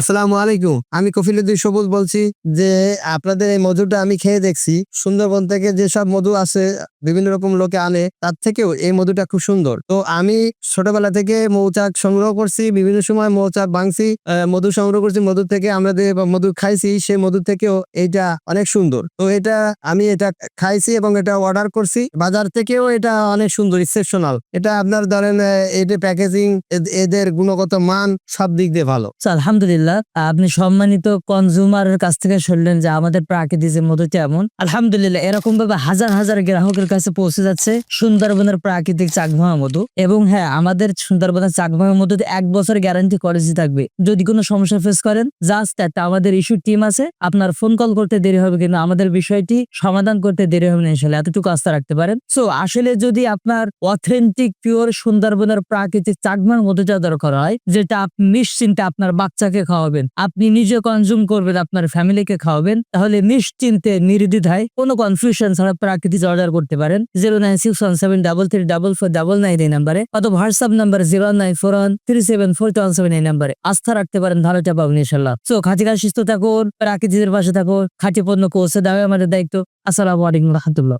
আসসালামু আলাইকুম। আমি কফিলুদ্দিন সবুজ বলছি যে, আপনাদের এই মধুটা আমি খেয়ে দেখছি। সুন্দরবন থেকে যেসব মধু আছে বিভিন্ন রকম লোকে আনে, তার থেকেও এই মধুটা খুব সুন্দর। তো আমি ছোটবেলা থেকে মৌচাক সংগ্রহ করছি, বিভিন্ন সময় মৌচাক ভাঙছি মধু সংগ্রহ করছি, মধু থেকে আমরা যে মধু খাইছি, সেই মধু থেকেও এইটা অনেক সুন্দর। তো এটা আমি এটা খাইছি এবং এটা অর্ডার করছি। বাজার থেকেও এটা অনেক সুন্দর এক্সেপশনাল এটা আপনার ধরেন এটা প্যাকেজিং এদের গুণগত মান সব দিক দিয়ে ভালো। তো আলহামদুলিল্লাহ। আপনি সম্মানিত কনজিউমারের কাছ থেকে শুনলেন যে আমাদের প্রাকৃতিক যে এমন আলহামদুলিল্লাহ এরকম ভাবে হাজার হাজার গ্রাহকের কাছে পৌঁছে যাচ্ছে সুন্দরবনের প্রাকৃতিক চাকভাঙা মধু। এবং হ্যাঁ আমাদের সুন্দরবনের চাকভাঙা মধুতে এক বছর গ্যারান্টি কলেজে থাকবে। যদি কোনো সমস্যা ফেস করেন জাস্ট একটা আমাদের ইস্যু টিম আছে, আপনার ফোন কল করতে দেরি হবে কিন্তু আমাদের বিষয়টি সমাধান করতে দেরি হবে না ইনশাল্লাহ এতটুকু আস্থা রাখতে পারেন। সো আসলে যদি আপনার অথেন্টিক পিওর সুন্দরবনের প্রাকৃতিক চাকমার মধুটা দরকার হয়, যেটা নিশ্চিন্তে আপনার বাচ্চাকে খাওয়াবেন। আপনি নিজে কনজিউম করবেন, আপনার ফ্যামিলিকে খাওয়াবেন। তাহলে নিশ্চিন্তে, নির্দ্বিধায় কোনো কনফিউশন ছাড়া প্রাকৃতিক অর্ডার করতে পারেন। Zero nine six one seven double three double four double nine এই নাম্বারে অথবা WhatsApp number zero nine four one three seven four one seven এই নাম্বারে আস্থা রাখতে পারেন ভালোটা পাবেন ইনশাল্লাহ সো খাঁটি সুস্থ থাকুন, প্রাকৃতিকের পাশে থাকুন। খাঁটি পণ্য পৌঁছে দেওয়া আমাদের দায়িত্ব। আসসালামু আলাইকুম রহমতুল্লাহ।